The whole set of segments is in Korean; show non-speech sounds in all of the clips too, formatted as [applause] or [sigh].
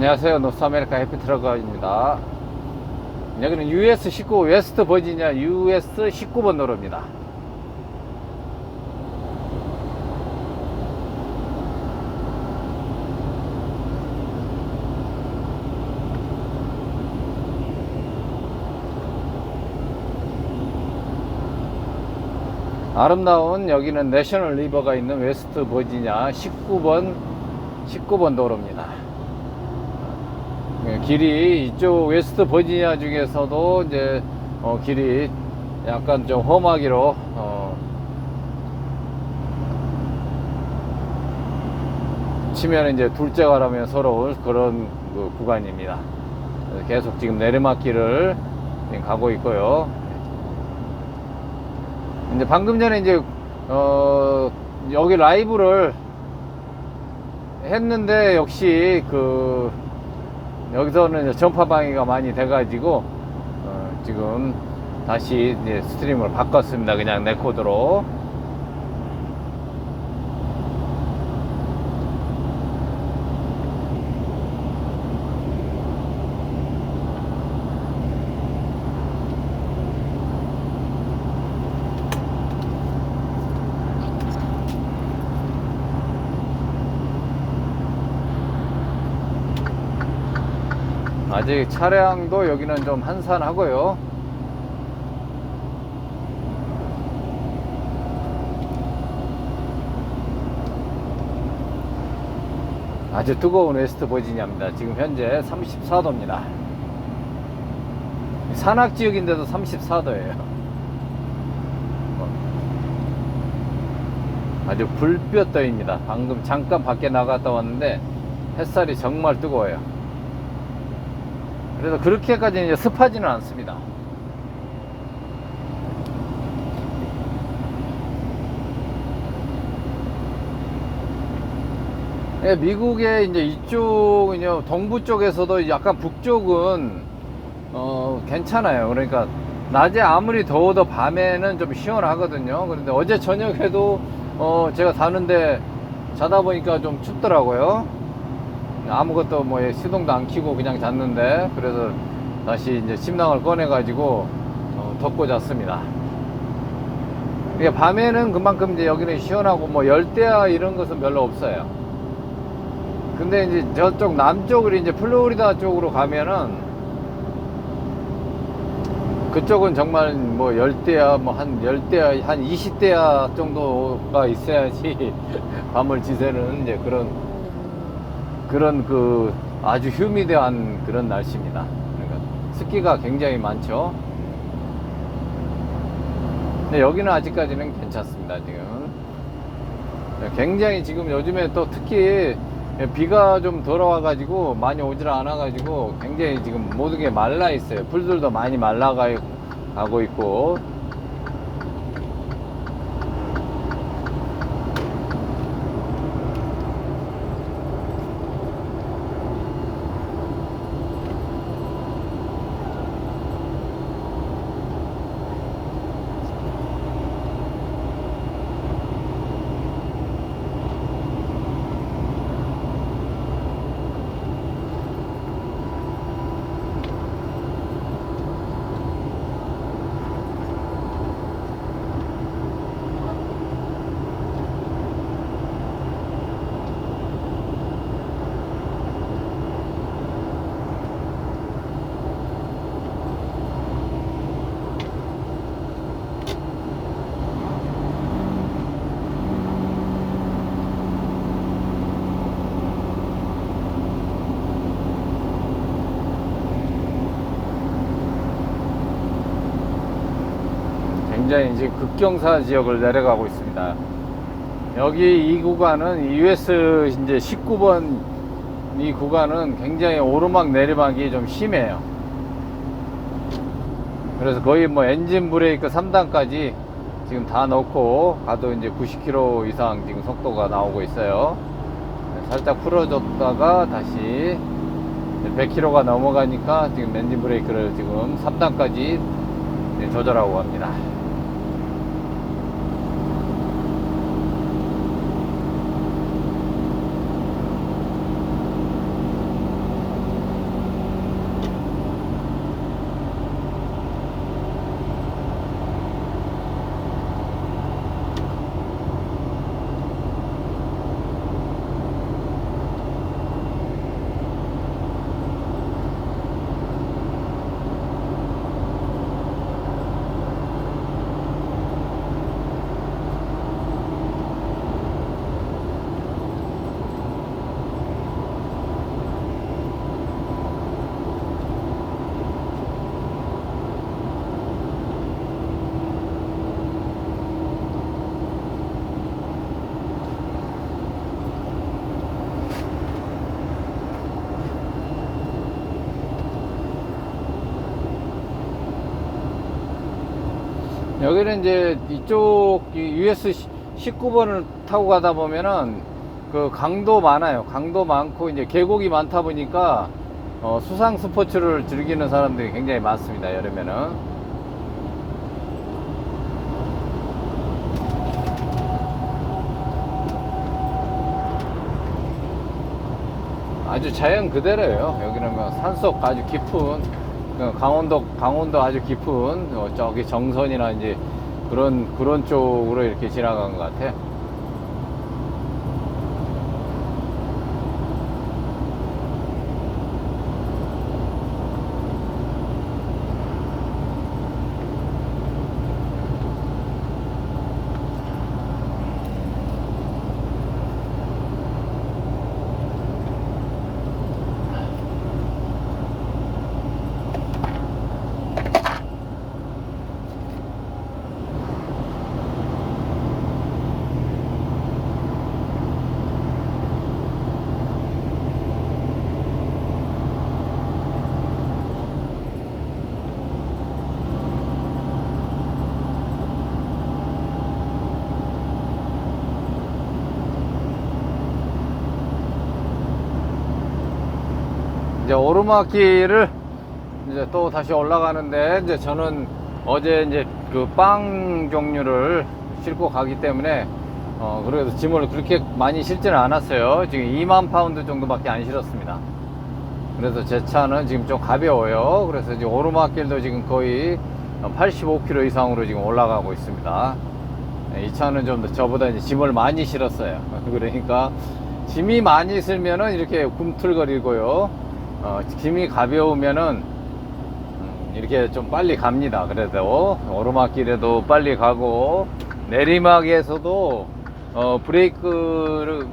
안녕하세요. 노스아메리카 해피트럭입니다. 여기는 US 19 웨스트 버지니아 US 19번 도로입니다. 아름다운 여기는 내셔널 리버가 있는 웨스트 버지니아 19번 19번 도로입니다. 예, 길이 이쪽 웨스트 버지니아 중에서도 이제 어, 길이 약간 좀 험하기로 어, 치면 이제 둘째 가라면 서러울 그런 그 구간입니다. 계속 지금 내리막길을 가고 있고요. 이제 방금 전에 이제 어, 여기 라이브를 했는데 역시 그 여기서는 전파 방해가 많이 돼가지고 어, 지금 다시 스트림을 바꿨습니다. 그냥 내 코드로. 아직 차량도 여기는 좀 한산하고요. 아주 뜨거운 웨스트 버지니아입니다. 지금 현재 34도입니다. 산악 지역인데도 34도예요. 아주 불볕더입니다. 방금 잠깐 밖에 나갔다 왔는데 햇살이 정말 뜨거워요. 그래서 그렇게까지 이제 습하지는 않습니다. 예, 미국의 이제 이쪽 이제 동부 쪽에서도 약간 북쪽은 어 괜찮아요. 그러니까 낮에 아무리 더워도 밤에는 좀 시원하거든요. 그런데 어제 저녁에도 어 제가 사는데 자다 보니까 좀 춥더라고요. 아무것도 뭐 시동도 안 켜고 그냥 잤는데 그래서 다시 이제 침낭을 꺼내 가지고 어, 덮고 잤습니다. 이게 밤에는 그만큼 이제 여기는 시원하고 뭐 열대야 이런 것은 별로 없어요. 근데 이제 저쪽 남쪽으로 이제 플로리다 쪽으로 가면은 그쪽은 정말 뭐 열대야 뭐 한 열대야 한 20대야 정도가 있어야지 [laughs] 밤을 지새는 이제 그런 그런 그 아주 휴미드한 그런 날씨입니다. 그러니까 습기가 굉장히 많죠. 근데 여기는 아직까지는 괜찮습니다. 지금 굉장히 지금 요즘에 또 특히 비가 좀 돌아와가지고 많이 오질 않아가지고 굉장히 지금 모든 게 말라 있어요. 풀들도 많이 말라가고 있고 굉장히 이제 극경사 지역을 내려가고 있습니다. 여기 이 구간은 US 이제 19번 이 구간은 굉장히 오르막 내리막이 좀 심해요. 그래서 거의 뭐 엔진 브레이크 3단까지 지금 다 넣고 가도 이제 90km 이상 지금 속도가 나오고 있어요. 살짝 풀어줬다가 다시 100km가 넘어가니까 지금 엔진 브레이크를 지금 3단까지 조절하고 갑니다. 여기는 이제 이쪽 US 19번을 타고 가다 보면은 그 강도 많아요. 강도 많고 이제 계곡이 많다 보니까 어, 수상 스포츠를 즐기는 사람들이 굉장히 많습니다. 여름에는. 아주 자연 그대로예요. 여기는 뭐 산속 아주 깊은 그 강원도 강원도 아주 깊은 어, 저기 정선이나 이제 그런 그런 쪽으로 이렇게 지나간 것 같아요. 이제 오르막길을 이제 또 다시 올라가는데 이제 저는 어제 이제 그 빵 종류를 싣고 가기 때문에 어 그래도 짐을 그렇게 많이 실지는 않았어요. 지금 2만 파운드 정도밖에 안 실었습니다. 그래서 제 차는 지금 좀 가벼워요. 그래서 지금 오르막길도 지금 거의 85km 이상으로 지금 올라가고 있습니다. 네, 이 차는 좀더 저보다 이제 짐을 많이 실었어요. [laughs] 그러니까 짐이 많이 있으면은 이렇게 굼틀거리고요. 어, 짐이 가벼우면은 음, 이렇게 좀 빨리 갑니다. 그래도 오르막길에도 빨리 가고 내리막에서도 어, 브레이크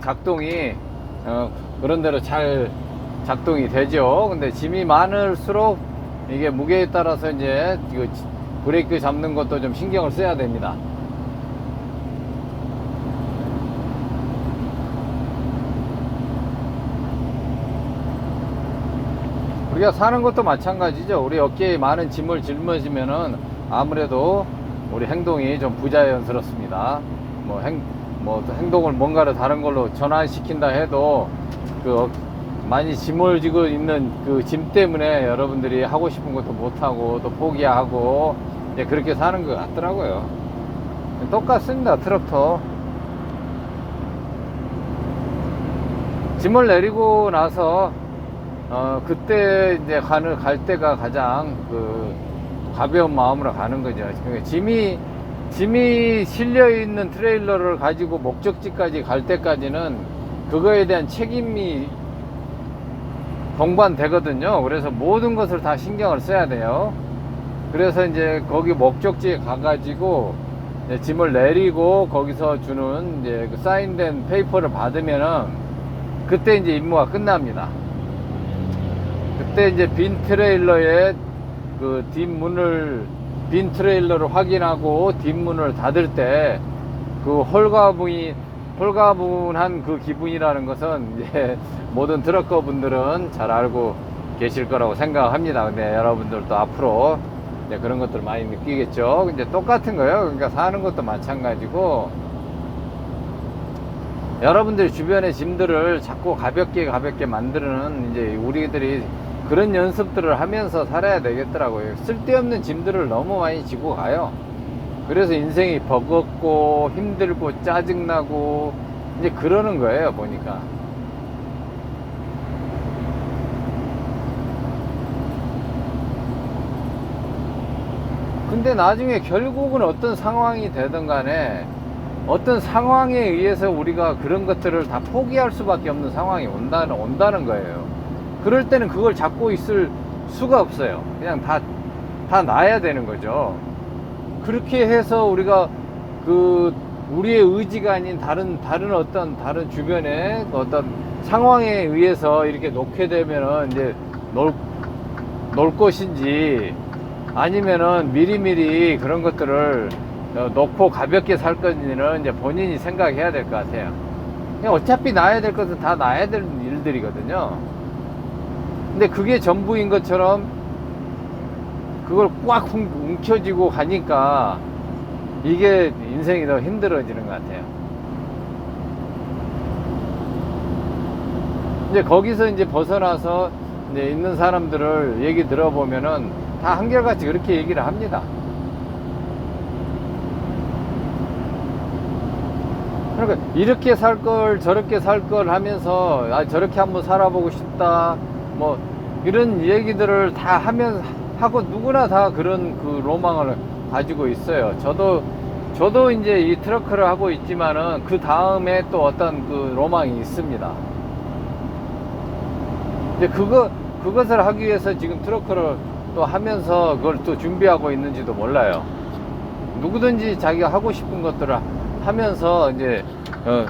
작동이 어, 그런 대로 잘 작동이 되죠. 근데 짐이 많을수록 이게 무게에 따라서 이제 지- 브레이크 잡는 것도 좀 신경을 써야 됩니다. 우리가 사는 것도 마찬가지죠. 우리 어깨에 많은 짐을 짊어지면은 아무래도 우리 행동이 좀 부자연스럽습니다. 뭐 행, 뭐또 행동을 뭔가를 다른 걸로 전환시킨다 해도 그 어- 많이 짐을 지고 있는 그 짐 때문에 여러분들이 하고 싶은 것도 못하고 또 포기하고 이제 그렇게 사는 것 같더라고요. 똑같습니다. 트럭터. 짐을 내리고 나서 어 그때 이제 가는 갈 때가 가장 그 가벼운 마음으로 가는 거죠. 그러니까 짐이 짐이 실려 있는 트레일러를 가지고 목적지까지 갈 때까지는 그거에 대한 책임이 동반되거든요. 그래서 모든 것을 다 신경을 써야 돼요. 그래서 이제 거기 목적지에 가가지고 짐을 내리고 거기서 주는 이제 그 사인된 페이퍼를 받으면은 그때 이제 임무가 끝납니다. 그때 이제 빈 트레일러의 그 뒷문을 빈 트레일러를 확인하고 뒷문을 닫을 때 그 홀가분이 홀가분한 그 기분이라는 것은 이제 [laughs] 모든 트럭커 분들은 잘 알고 계실 거라고 생각합니다. 근데 여러분들도 앞으로 이제 그런 것들 많이 느끼겠죠. 이제 똑같은 거예요. 그러니까 사는 것도 마찬가지고 여러분들 주변의 짐들을 자꾸 가볍게 가볍게 만드는 이제 우리들이 그런 연습들을 하면서 살아야 되겠더라고요. 쓸데없는 짐들을 너무 많이 지고 가요. 그래서 인생이 버겁고 힘들고 짜증나고 이제 그러는 거예요, 보니까. 근데 나중에 결국은 어떤 상황이 되든 간에 어떤 상황에 의해서 우리가 그런 것들을 다 포기할 수밖에 없는 상황이 온다는, 온다는 거예요. 그럴 때는 그걸 잡고 있을 수가 없어요. 그냥 다, 다 놔야 되는 거죠. 그렇게 해서 우리가 그, 우리의 의지가 아닌 다른, 다른 어떤, 다른 주변의 어떤 상황에 의해서 이렇게 놓게 되면은 이제 놀, 놀 것인지 아니면은 미리미리 그런 것들을 어, 놓고 가볍게 살 건지는 이제 본인이 생각해야 될 것 같아요. 어차피 놔야 될 것은 다 놔야 될 일들이거든요. 근데 그게 전부인 것처럼 그걸 꽉 훔- 움켜쥐고 가니까 이게 인생이 더 힘들어지는 것 같아요. 이제 거기서 이제 벗어나서 이제 있는 사람들을 얘기 들어보면은 다 한결같이 그렇게 얘기를 합니다. 그러니까 이렇게 살 걸 저렇게 살 걸 하면서 아 저렇게 한번 살아보고 싶다 뭐 이런 얘기들을 다 하면 하고 누구나 다 그런 그 로망을 가지고 있어요. 저도 저도 이제 이 트러크를 하고 있지만은 그 다음에 또 어떤 그 로망이 있습니다. 이제 그거 그것을 하기 위해서 지금 트러크를 또 하면서 그걸 또 준비하고 있는지도 몰라요. 누구든지 자기가 하고 싶은 것들을 하면서 이제 어,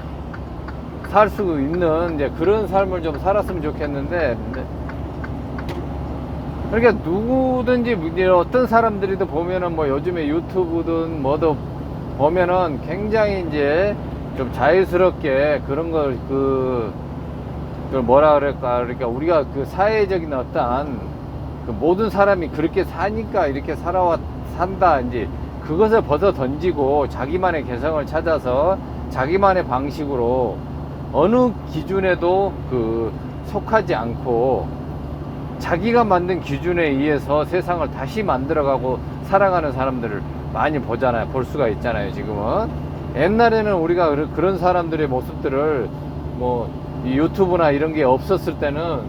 살 수 있는 이제 그런 삶을 좀 살았으면 좋겠는데 그러니까 누구든지 어떤 사람들이도 보면은 뭐 요즘에 유튜브든 뭐도 보면은 굉장히 이제 좀 자유스럽게 그런 걸그 그 뭐라 그럴까? 그러니까 우리가 그 사회적인 어떠한 그 모든 사람이 그렇게 사니까 이렇게 살아왔 산다. 이제 그것을 벗어 던지고 자기만의 개성을 찾아서 자기만의 방식으로 어느 기준에도 그 속하지 않고 자기가 만든 기준에 의해서 세상을 다시 만들어가고 살아가는 사람들을 많이 보잖아요. 볼 수가 있잖아요. 지금은 옛날에는 우리가 그런- 사람들의 모습들을 뭐이 유튜브나 이런 게 없었을 때는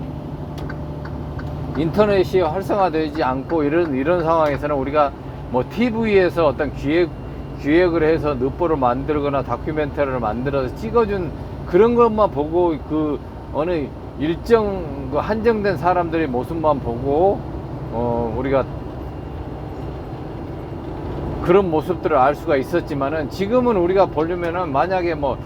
인터넷이 활성화되지 않고 이런 이런 상황에서는 우리가 뭐 TV에서 어떤 기획 기획을 해서 늪보를 만들거나 다큐멘터리를 만들어서 찍어준 그런 것만 보고 그 어느 일정 그 한정된 사람들의 모습만 보고 어 우리가 그런 모습들을 알 수가 있었지만은 지금은 우리가 보려면은 만약에 뭐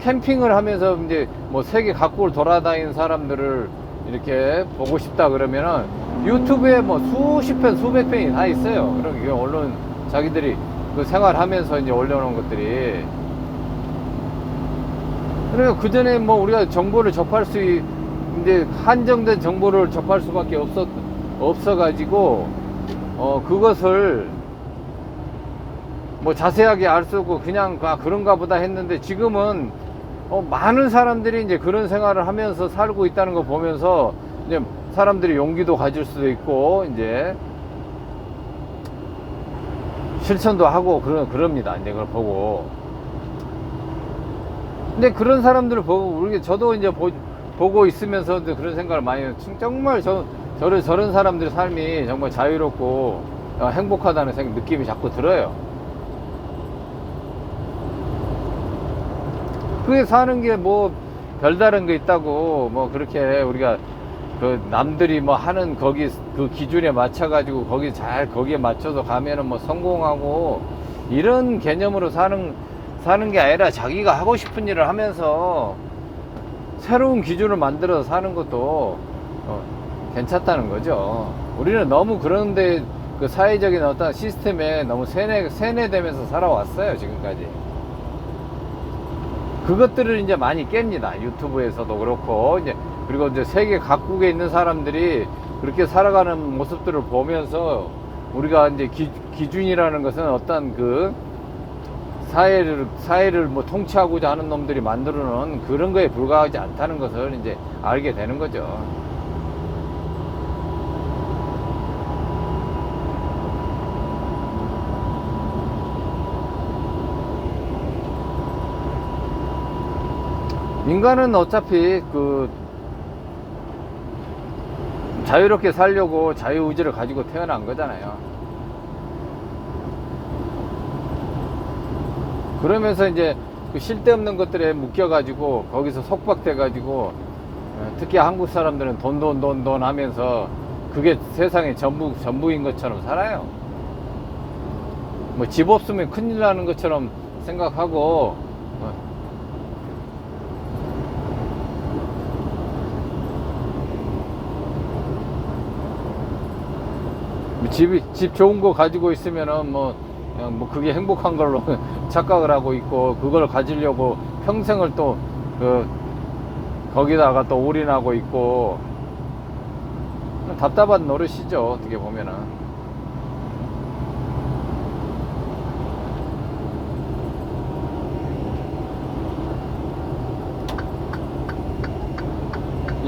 캠핑을 하면서 이제 뭐 세계 각국을 돌아다니는 사람들을 이렇게 보고 싶다 그러면은 유튜브에 뭐 수십 편, 수백 편이 다 있어요. 그럼 이게 언론 자기들이 그 생활하면서 이제 올려놓은 것들이. 그러니까 그 전에 뭐 우리가 정보를 접할 수, 있- 이제 한정된 정보를 접할 수밖에 없었, 없어가지고, 어, 그것을 뭐 자세하게 알 수 없고 그냥 아, 그런가 보다 했는데 지금은 어, 많은 사람들이 이제 그런 생활을 하면서 살고 있다는 거 보면서 이제 사람들이 용기도 가질 수도 있고 이제 실천도 하고 그러, 그럽니다. 이제 그걸 보고. 근데 그런 사람들을 보고 우리 저도 이제 보, 보고 있으면서 이제 그런 생각을 많이 해요. 진- 정말 저 저런 저런 사람들의 삶이 정말 자유롭고 어, 행복하다는 생각 느낌이 자꾸 들어요. 그게 사는 게 뭐 별다른 게 있다고 뭐 그렇게 우리가 그 남들이 뭐 하는 거기 그 기준에 맞춰 가지고 거기 잘 거기에 맞춰서 가면은 뭐 성공하고 이런 개념으로 사는 사는 게 아니라 자기가 하고 싶은 일을 하면서 새로운 기준을 만들어서 사는 것도 어, 괜찮다는 거죠. 우리는 너무 그런데 그 사회적인 어떤 시스템에 너무 세뇌 세뇌되면서 살아왔어요 지금까지. 그것들을 이제 많이 깹니다. 유튜브에서도 그렇고, 이제, 그리고 이제 세계 각국에 있는 사람들이 그렇게 살아가는 모습들을 보면서 우리가 이제 기, 기준이라는 것은 어떤 그 사회를, 사회를 뭐 통치하고자 하는 놈들이 만들어 놓은 그런 거에 불과하지 않다는 것을 이제 알게 되는 거죠. 인간은 어차피 그 자유롭게 살려고 자유의지를 가지고 태어난 거잖아요. 그러면서 이제 그 쓸데없는 것들에 묶여가지고 거기서 속박돼가지고 어, 특히 한국 사람들은 돈 돈 돈 돈 하면서 그게 세상의 전부 전부인 것처럼 살아요. 뭐 집 없으면 큰일 나는 것처럼 생각하고 어, 뭐 집이 집 좋은 거 가지고 있으면은 뭐 그냥 뭐 그게 행복한 걸로 [laughs] 착각을 하고 있고 그걸 가지려고 평생을 또 그 거기다가 또 올인하고 있고 답답한 노릇이죠 어떻게 보면은.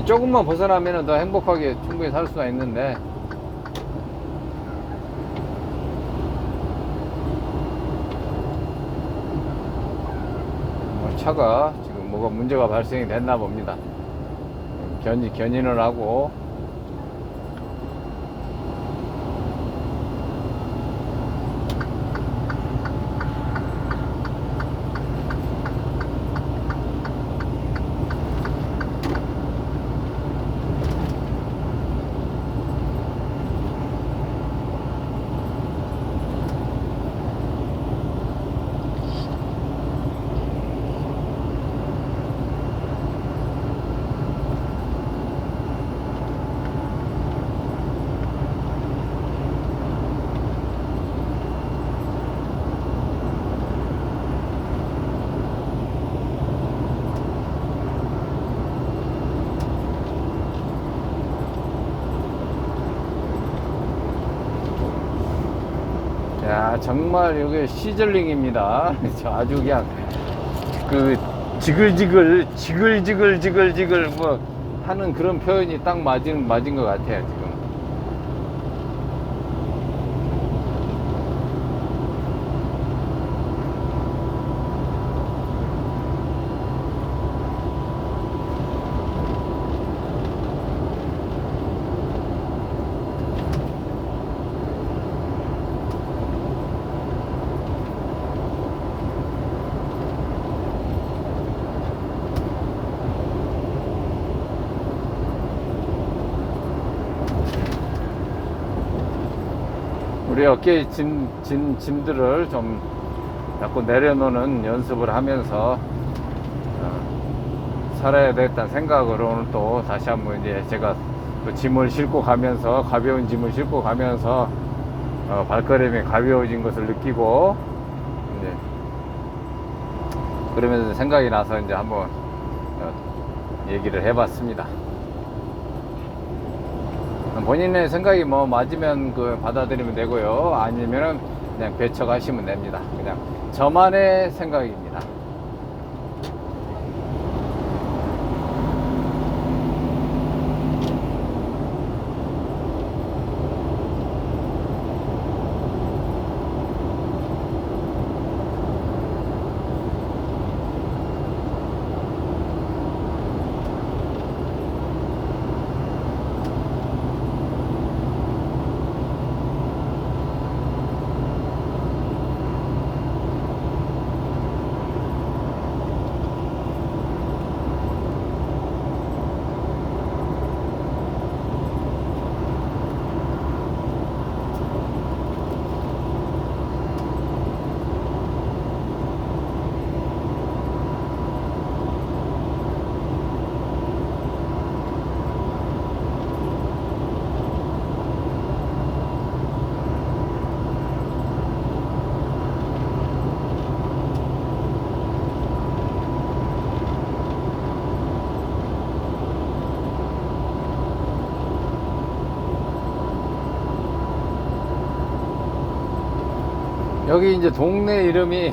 조금만 벗어나면 더 행복하게 충분히 살 수가 있는데. 차가 지금 뭐가 문제가 발생이 됐나 봅니다. 견, 견인을 하고 야 정말 이게 시즐링입니다. 저 아주 그냥 그 지글지글 지글지글 지글지글 뭐 하는 그런 표현이 딱 맞은 맞은 것 같아요 지금. 우리 어깨에 짐, 짐, 짐들을 좀 자꾸 내려놓는 연습을 하면서 어, 살아야 되겠다는 생각으로 오늘 또 다시 한번 이제 제가 또 짐을 싣고 가면서 가벼운 짐을 싣고 가면서 어, 발걸음이 가벼워진 것을 느끼고 이제 그러면서 생각이 나서 이제 한번 어, 얘기를 해봤습니다. 본인의 생각이 뭐 맞으면 그 받아들이면 되고요. 아니면은 그냥 배척하시면 됩니다. 그냥 저만의 생각입니다. 여기 이제 동네 이름이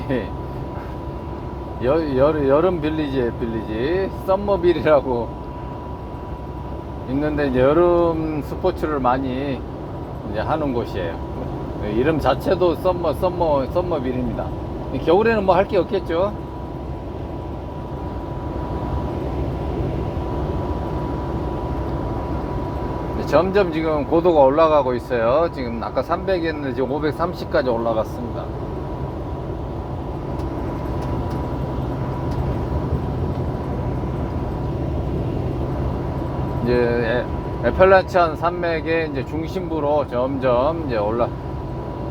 여, 여, 여름 빌리지에 빌리지 썸머빌이라고 있는데 이제 여름 스포츠를 많이 이제 하는 곳이에요. 이름 자체도 썸머 썸머 썸머빌입니다. 겨울에는 뭐 할 게 없겠죠. 점점 지금 고도가 올라가고 있어요. 지금 아까 300이었는데 지금 530까지 올라갔습니다. 이제 에- 에펠라치안 산맥의 이제 중심부로 점점 이제 올라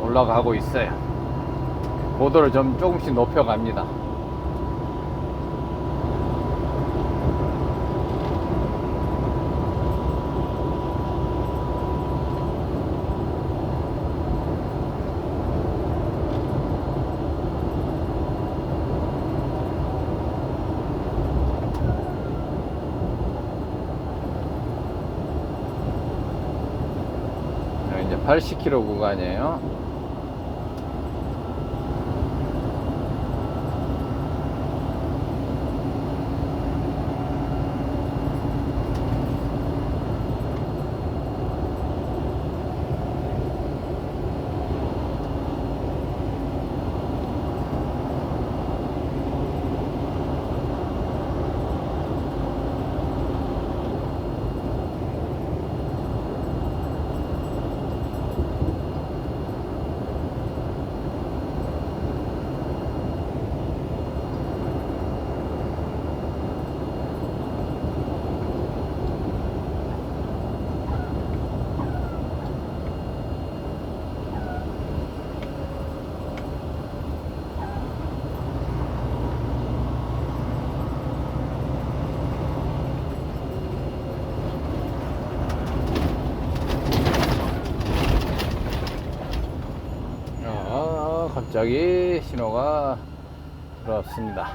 올라가고 있어요. 고도를 좀 조금씩 높여갑니다. 여기 이제 80km 구간이에요. 갑자기 신호가 들어왔습니다.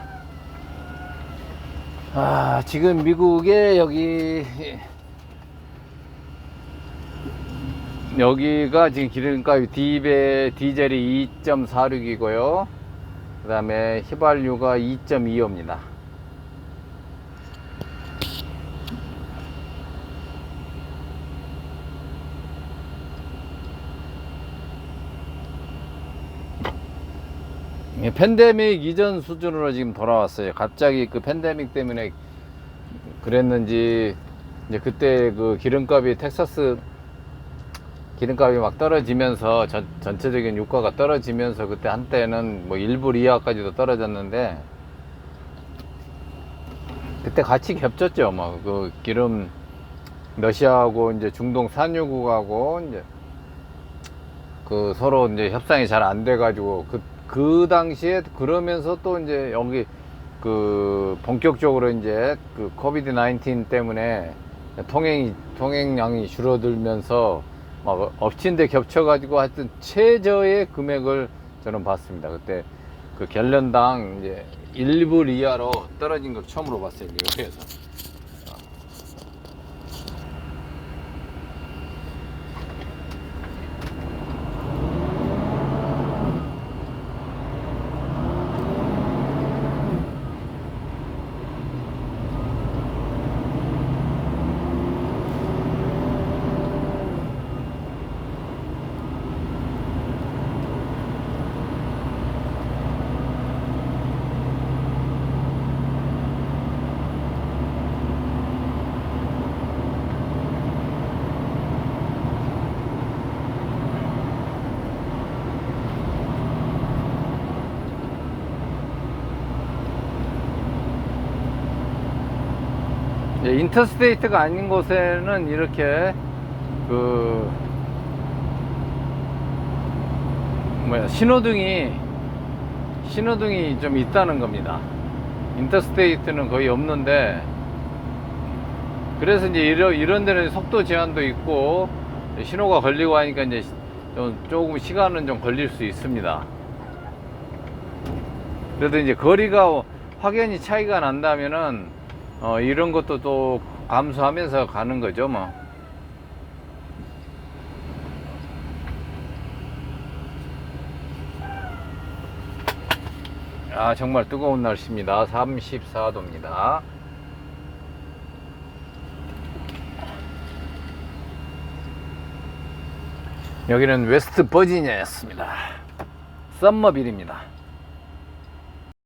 아, 지금 미국에 여기 여기가 지금 기름값이 디벨, 디젤이 2.46이고요. 그 다음에 휘발유가 2.25입니다. 팬데믹 이전 수준으로 지금 돌아왔어요. 갑자기 그 팬데믹 때문에 그랬는지 이제 그때 그 기름값이 텍사스 기름값이 막 떨어지면서 전, 전체적인 유가가 떨어지면서 그때 한때는 뭐 1불 이하까지도 떨어졌는데 그때 같이 겹쳤죠. 뭐그 기름 러시아하고 이제 중동 산유국하고 이제 그 서로 이제 협상이 잘 안 돼가지고 그, 그 당시에 그러면서 또 이제 여기 그 본격적으로 이제 그 코비드 19 때문에 통행이 통행량이 줄어들면서 막 엎친 데 겹쳐가지고 하여튼 최저의 금액을 저는 봤습니다. 그때 그 갤런당 이제 1불 이하로 떨어진 걸 처음으로 봤어요. 뉴욕에서. 인터스테이트가 아닌 곳에는 이렇게 그 뭐야 신호등이 신호등이 좀 있다는 겁니다. 인터스테이트는 거의 없는데 그래서 이제 이런, 이런 데는 속도 제한도 있고 신호가 걸리고 하니까 이제 좀 조금 시간은 좀 걸릴 수 있습니다. 그래도 이제 거리가 확연히 차이가 난다면은 어, 이런 것도 또 감수하면서 가는 거죠, 뭐. 아, 정말 뜨거운 날씨입니다. 34도입니다. 여기는 웨스트 버지니아였습니다. 썸머빌입니다.